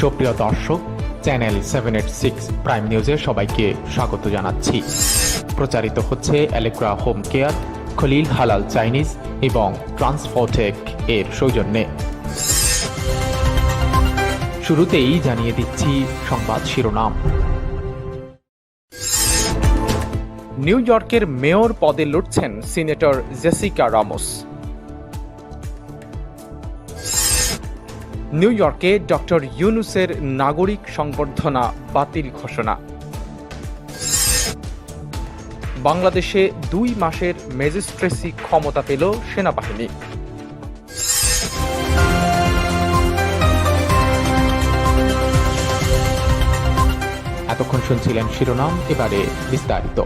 সুপ্রিয় দর্শক, channel seven eight six prime নিউজে সবাইকে স্বাগত জানাচ্ছি। প্রচারিত হচ্ছে অ্যালেক্রা হোম কেয়ার খলিল হালাল চাইনিজ এবং ট্রান্সফোটেক এর সৌজন্যে। শুরুতেই জানিয়ে দিচ্ছি সংবাদ শিরোনাম। নিউ ইয়র্কের মেয়র পদে লড়ছেন সিনেটর জেসিকা রামোস। নিউ ইয়র্কে ডক্টর ইউনুসের নাগরিক সংবর্ধনা বাতিল ঘোষণা। বাংলাদেশে দুই মাসের ম্যাজিস্ট্রেসি ক্ষমতা পেল সেনাবাহিনী। এতক্ষণ শুনছিলেন শিরোনাম, এবারে বিস্তারিত।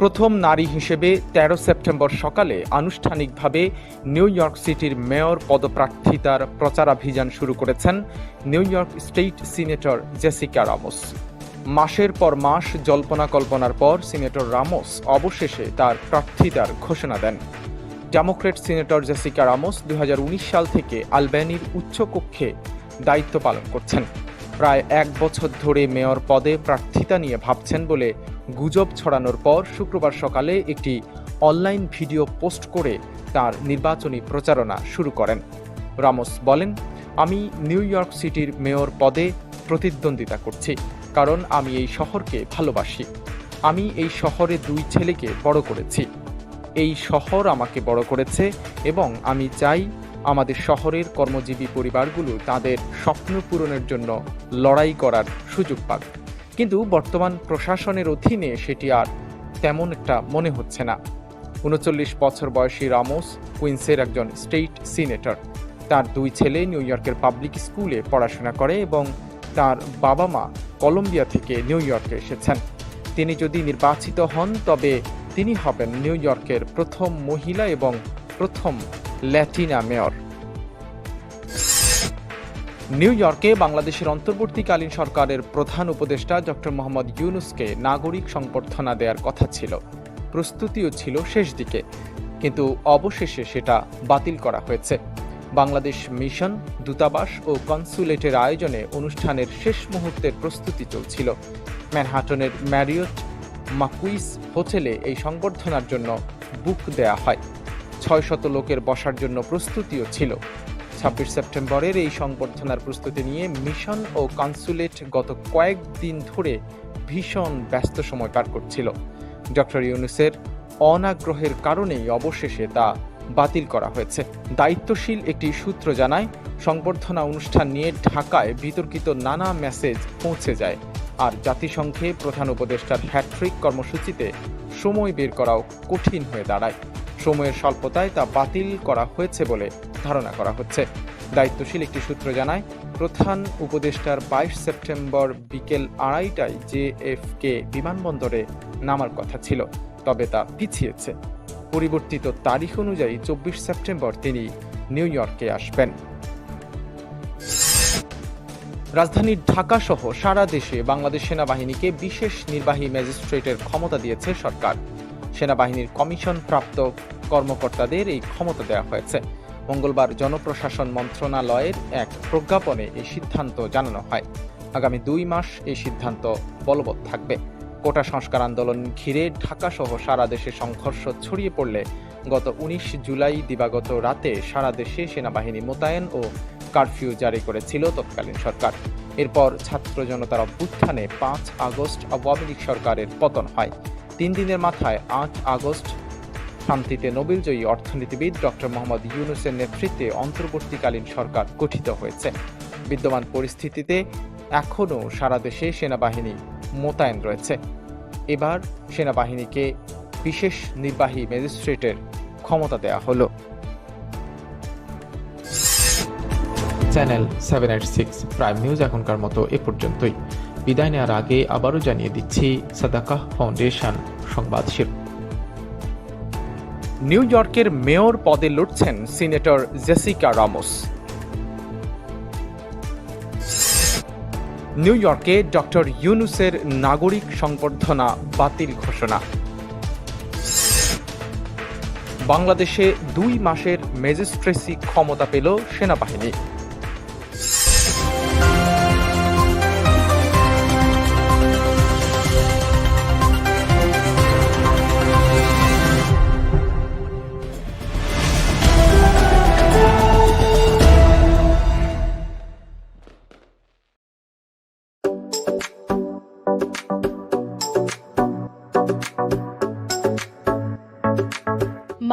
প্রথম নারী হিসেবে ১৩ সেপ্টেম্বর সকালে আনুষ্ঠানিকভাবে নিউ ইয়র্ক সিটির মেয়র পদপ্রার্থিতার প্রচারাভিযান শুরু করেছেন New York state senator Jessica Ramos. মাসের পর মাস জল্পনা কল্পনার পর সিনেটর রামোস অবশেষে তার প্রার্থিতার ঘোষণা দেন। ডেমোক্রেট সিনেটর জেসিকা রামোস দু হাজার উনিশ সাল থেকে আলবেনির উচ্চকক্ষে দায়িত্ব পালন করছেন। প্রায় এক বছর ধরে মেয়র পদে প্রার্থিতা নিয়ে ভাবছেন বলে গুজব ছড়ানোর পর শুক্রবার সকালে একটি অনলাইন ভিডিও পোস্ট করে তার নির্বাচনী প্রচারণা শুরু করেন। রামোস বলেন, আমি নিউ ইয়র্ক সিটির মেয়র পদে প্রতিদ্বন্দ্বিতা করছি, কারণ আমি এই শহরকে ভালোবাসি। আমি এই শহরে দুই ছেলেকে বড় করেছি। এই শহর আমাকে বড় করেছে এবং আমি চাই আমাদের শহরের কর্মজীবী পরিবারগুলো তাদের স্বপ্ন পূরণের জন্য লড়াই করার সুযোগ পাক। কিন্তু বর্তমান প্রশাসনের অধীনে সেটি আর তেমন একটা মনে হচ্ছে না। উনচল্লিশ বছর বয়সী রামোস কুইন্সের একজন স্টেট সিনেটর। তার দুই ছেলে নিউ ইয়র্কের পাবলিক স্কুলে পড়াশোনা করে এবং তার বাবা মা কলম্বিয়া থেকে নিউ ইয়র্কে এসেছেন। তিনি যদি নির্বাচিত হন, তবে তিনি হবেন নিউ ইয়র্কের প্রথম মহিলা এবং প্রথম ল্যাটিনা মেয়র। নিউ ইয়র্কে বাংলাদেশের অন্তর্বর্তীকালীন সরকারের প্রধান উপদেষ্টা ডক্টর মোহাম্মদ ইউনুসকে নাগরিক সংবর্ধনা দেওয়ার কথা ছিল। প্রস্তুতিও ছিল শেষ দিকে, কিন্তু অবশেষে সেটা বাতিল করা হয়েছে। বাংলাদেশ মিশন, দূতাবাস ও কনসুলেটের আয়োজনে অনুষ্ঠানের শেষ মুহূর্তের প্রস্তুতি চলছিল। ম্যানহাটনের ম্যারিয়ট মাকুইস হোটেলে এই সংবর্ধনার জন্য বুক দেয়া হয়। ছয় শত লোকের বসার জন্য প্রস্তুতিও ছিল। ছাব্বিশ সেপ্টেম্বরের এই সংবর্ধনার প্রস্তুতি নিয়ে মিশন ও কনসুলেট গত কয়েকদিন ধরে ভীষণ ব্যস্ত সময় পার করছিল। ডক্টর ইউনুসের অনাগ্রহের কারণেই অবশেষে তা বাতিল করা হয়েছে। দায়িত্বশীল একটি সূত্র জানায়, সংবর্ধনা অনুষ্ঠান নিয়ে ঢাকায় বিতর্কিত নানা মেসেজ পৌঁছে যায়। আর জাতিসংঘে প্রধান উপদেষ্টার হ্যাট্রিক কর্মসূচিতে সময় বের করাও কঠিন হয়ে দাঁড়ায়। সময়ের স্বল্পতায় তা বাতিল করা হয়েছে বলে ধারণা করা হচ্ছে। দায়িত্বশীল একটি সূত্র জানায়, প্রধান উপদেষ্টার বাইশ সেপ্টেম্বর বিকেল আড়াইটায় জেএফকে বিমানবন্দরে নামার কথা ছিল, তবে তা পিছিয়েছে। পরিবর্তিত তারিখ অনুযায়ী চব্বিশ সেপ্টেম্বর তিনি নিউ ইয়র্কে আসবেন। রাজধানী ঢাকা সহ সারা দেশে বাংলাদেশ সেনাবাহিনীকে বিশেষ নির্বাহী ম্যাজিস্ট্রেটের ক্ষমতা দিয়েছে সরকার। সেনাবাহিনীর কমিশন প্রাপ্ত কর্মকর্তাদের এই ক্ষমতা দেওয়া হয়েছে। মঙ্গলবার জনপ্রশাসন মন্ত্রণালয়ের এক প্রজ্ঞাপনে এই সিদ্ধান্ত জানানো হয়। আগামী দুই মাস এই সিদ্ধান্ত বলবৎ থাকবে। কোটা সংস্কার আন্দোলন ঘিরে ঢাকা সহ সারা দেশে সংঘর্ষ ছড়িয়ে পড়লে গত উনিশ জুলাই দিবাগত রাতে সারা দেশে সেনাবাহিনী মোতায়েন ও কারফিউ জারি করেছিল তৎকালীন সরকার। এরপর ছাত্র জনতার অভ্যুত্থানে পাঁচ আগস্ট আওয়ামী লীগ সরকারের পতন হয়। তিন দিনের মাথায় আট আগস্ট শান্তিতে নোবেলজয়ী অর্থনীতিবিদ ডক্টর মোহাম্মদ ইউনুসের নেতৃত্বে অন্তর্বর্তীকালীন সরকার গঠিত হয়েছে। বিদ্যমান পরিস্থিতিতে এখনও সারা দেশে সেনাবাহিনী মোতায়েন রয়েছে। এবার সেনাবাহিনীকে বিশেষ নির্বাহী ম্যাজিস্ট্রেটের ক্ষমতা দেয়া হলো। Channel seven eight six prime news এখনকার মতো এ পর্যন্তই। বিদায় নেওয়ার আগে আবারও জানিয়ে দিচ্ছি সাদাকা ফাউন্ডেশন সংবাদ শির নিউ ইয়র্কের মেয়র পদে লড়ছেন সিনেটর জেসিকা রামোস। নিউ ইয়র্কে ডক্টর ইউনুসের নাগরিক সংবর্ধনা বাতিল ঘোষণা। বাংলাদেশে দুই মাসের ম্যাজিস্ট্রেসি ক্ষমতা পেল সেনাবাহিনী।